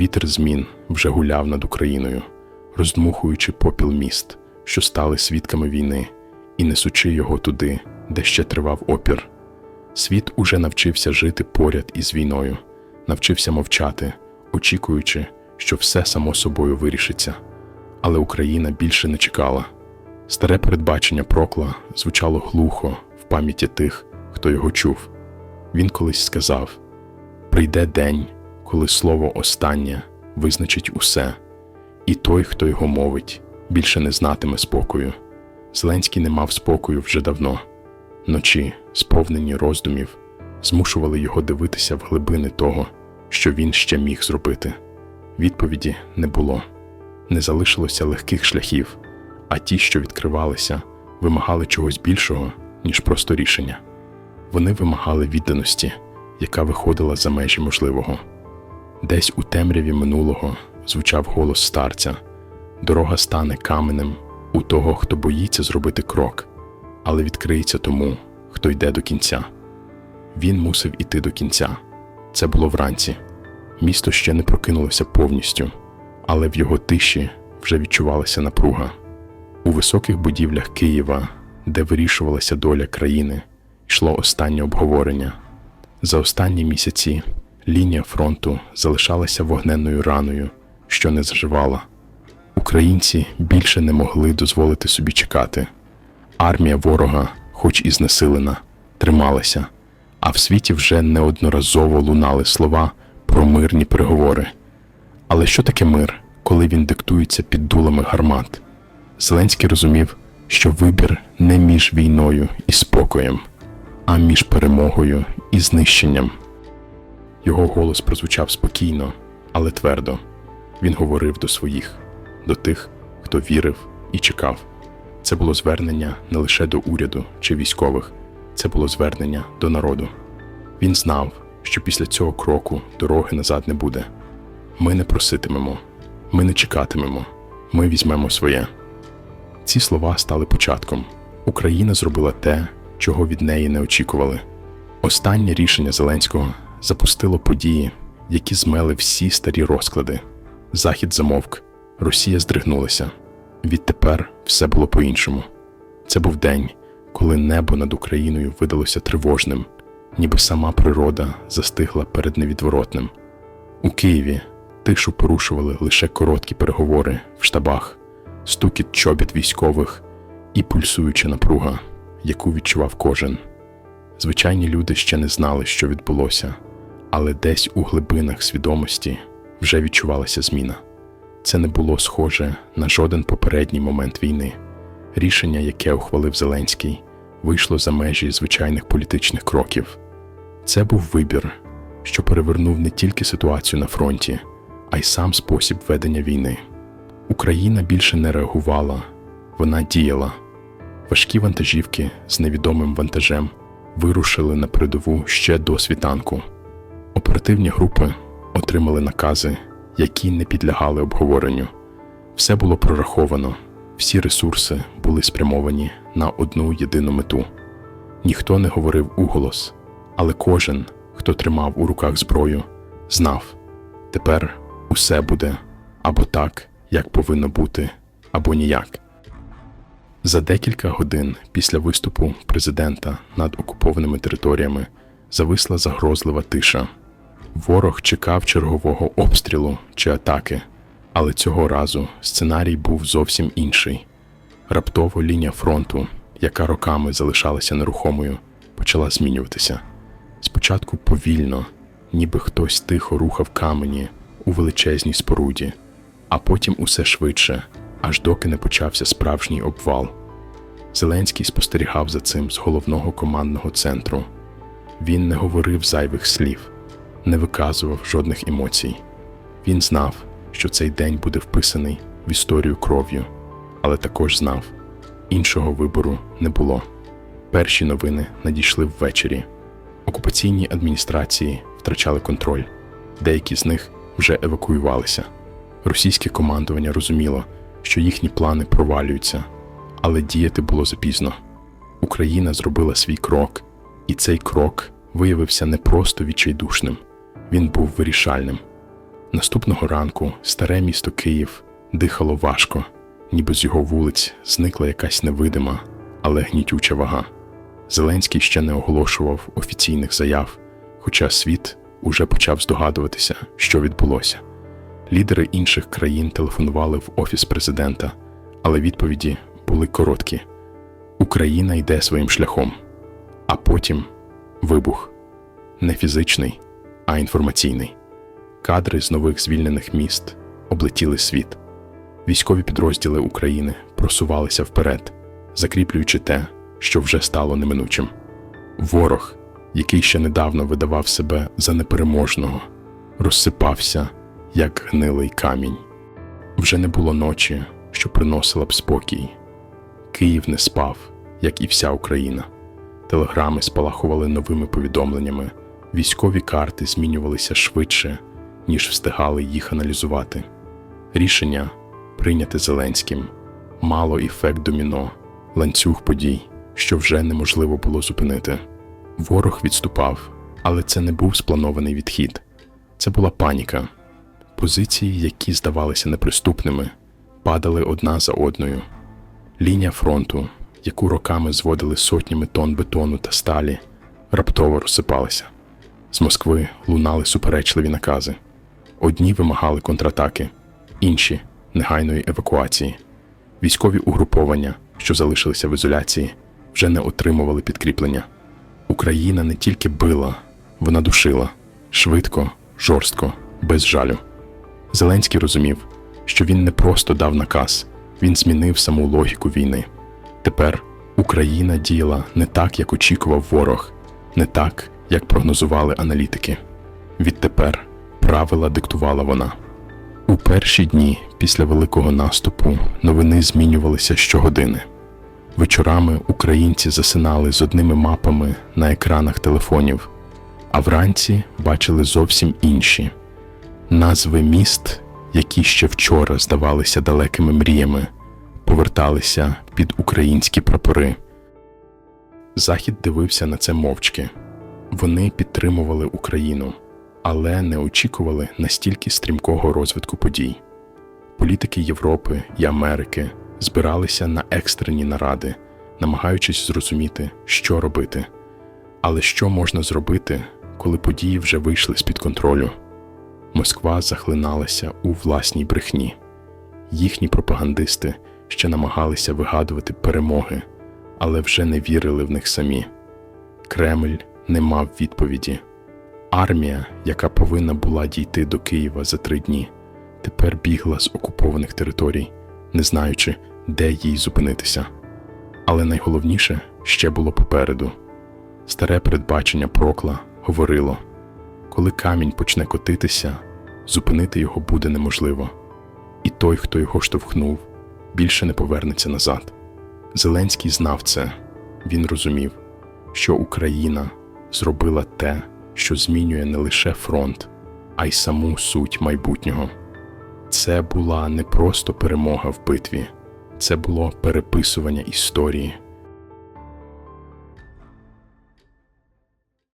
Вітер змін вже гуляв над Україною, роздмухуючи попіл міст, що стали свідками війни, і несучи його туди, де ще тривав опір. Світ уже навчився жити поряд із війною, навчився мовчати, очікуючи, що все само собою вирішиться. Але Україна більше не чекала. Старе передбачення прокла звучало глухо в пам'яті тих, хто його чув. Він колись сказав: прийде день, коли слово останнє визначить усе, і той, хто його мовить, більше не знатиме спокою. Зеленський не мав спокою вже давно. Ночі, сповнені роздумів, змушували його дивитися в глибини того, що він ще міг зробити. Відповіді не було, не залишилося легких шляхів, а ті, що відкривалися, вимагали чогось більшого, ніж просто рішення. Вони вимагали відданості, яка виходила за межі можливого. Десь у темряві минулого звучав голос старця: дорога стане каменем у того, хто боїться зробити крок, але відкриється тому, хто йде до кінця. Він мусив іти до кінця. Це було вранці. Місто ще не прокинулося повністю, але в його тиші вже відчувалася напруга. У високих будівлях Києва, де вирішувалася доля країни, йшло останнє обговорення. За останні місяці лінія фронту залишалася вогненною раною, що не заживала. Українці більше не могли дозволити собі чекати. Армія ворога, хоч і знесилена, трималася, а в світі вже неодноразово лунали слова про мирні переговори. Але що таке мир, коли він диктується під дулами гармат? Зеленський розумів, що вибір не між війною і спокоєм, а між перемогою і знищенням. Його голос прозвучав спокійно, але твердо. Він говорив до своїх, до тих, хто вірив і чекав. Це було звернення не лише до уряду чи військових, це було звернення до народу. Він знав, що після цього кроку дороги назад не буде. Ми не проситимемо, ми не чекатимемо, ми візьмемо своє. Ці слова стали початком. Україна зробила те, чого від неї не очікували. Останнє рішення Зеленського запустило події, які змели всі старі розклади. Захід замовк, Росія здригнулася. Відтепер все було по-іншому. Це був день, коли небо над Україною видалося тривожним, ніби сама природа застигла перед невідворотним. У Києві тишу порушували лише короткі переговори в штабах, стукіт чобіт військових і пульсуюча напруга, яку відчував кожен. Звичайні люди ще не знали, що відбулося, але десь у глибинах свідомості вже відчувалася зміна. Це не було схоже на жоден попередній момент війни. Рішення, яке ухвалив Зеленський, вийшло за межі звичайних політичних кроків. Це був вибір, що перевернув не тільки ситуацію на фронті, а й сам спосіб ведення війни. Україна більше не реагувала, вона діяла. Важкі вантажівки з невідомим вантажем вирушили на передову ще до світанку. Оперативні групи отримали накази, які не підлягали обговоренню. Все було прораховано, всі ресурси були спрямовані на одну єдину мету. Ніхто не говорив уголос, але кожен, хто тримав у руках зброю, знав тепер усе буде або так, як повинно бути, або ніяк. За декілька годин після виступу президента над окупованими територіями зависла загрозлива тиша. Ворог чекав чергового обстрілу чи атаки, але цього разу сценарій був зовсім інший. Раптово лінія фронту, яка роками залишалася нерухомою, почала змінюватися. Спочатку повільно, ніби хтось тихо рухав камені у величезній споруді, а потім усе швидше, аж доки не почався справжній обвал. Зеленський спостерігав за цим з головного командного центру. Він не говорив зайвих слів, не виказував жодних емоцій. Він знав, що цей день буде вписаний в історію кров'ю, але також знав, іншого вибору не було. Перші новини надійшли ввечері. Окупаційні адміністрації втрачали контроль, деякі з них вже евакуювалися. Російське командування розуміло, що їхні плани провалюються, але діяти було запізно. Україна зробила свій крок, і цей крок виявився не просто відчайдушним, він був вирішальним. Наступного ранку старе місто Київ дихало важко, ніби з його вулиць зникла якась невидима, але гнітюча вага. Зеленський ще не оголошував офіційних заяв, хоча світ уже почав здогадуватися, що відбулося. Лідери інших країн телефонували в офіс президента, але відповіді були короткі: Україна йде своїм шляхом, а потім вибух не фізичний, а інформаційний. Кадри з нових звільнених міст облетіли світ. Військові підрозділи України просувалися вперед, закріплюючи те, що вже стало неминучим. Ворог, який ще недавно видавав себе за непереможного, розсипався, як гнилий камінь. Вже не було ночі, що приносила б спокій. Київ не спав, як і вся Україна. Телеграми спалахували новими повідомленнями, військові карти змінювалися швидше, ніж встигали їх аналізувати. Рішення, прийняте Зеленським, мало ефект доміно, ланцюг подій, що вже неможливо було зупинити. Ворог відступав, але це не був спланований відхід. Це була паніка. Позиції, які здавалися неприступними, падали одна за одною. Лінія фронту, яку роками зводили сотнями тонн бетону та сталі, раптово розсипалася. З Москви лунали суперечливі накази. Одні вимагали контратаки, інші негайної евакуації. Військові угруповання, що залишилися в ізоляції, вже не отримували підкріплення. Україна не тільки била, вона душила швидко, жорстко, без жалю. Зеленський розумів, що він не просто дав наказ, він змінив саму логіку війни. Тепер Україна діяла не так, як очікував ворог, не так, як прогнозували аналітики. Відтепер правила диктувала вона. У перші дні після великого наступу новини змінювалися щогодини. Вечорами українці засинали з одними мапами на екранах телефонів, а вранці бачили зовсім інші назви міст, які ще вчора здавалися далекими мріями, поверталися під українські прапори. Захід дивився на це мовчки. Вони підтримували Україну, але не очікували настільки стрімкого розвитку подій. Політики Європи і Америки збиралися на екстрені наради, намагаючись зрозуміти, що робити. Але що можна зробити, коли події вже вийшли з-під контролю? Москва захлиналася у власній брехні. Їхні пропагандисти ще намагалися вигадувати перемоги, але вже не вірили в них самі. Кремль не мав відповіді. Армія, яка повинна була дійти до Києва за три дні, тепер бігла з окупованих територій, не знаючи, де їй зупинитися. Але найголовніше ще було попереду. Старе передбачення Прокла говорило: коли камінь почне котитися, зупинити його буде неможливо, і той, хто його штовхнув, більше не повернеться назад. Зеленський знав це, він розумів, що Україна зробила те, що змінює не лише фронт, а й саму суть майбутнього. Це була не просто перемога в битві, це було переписування історії.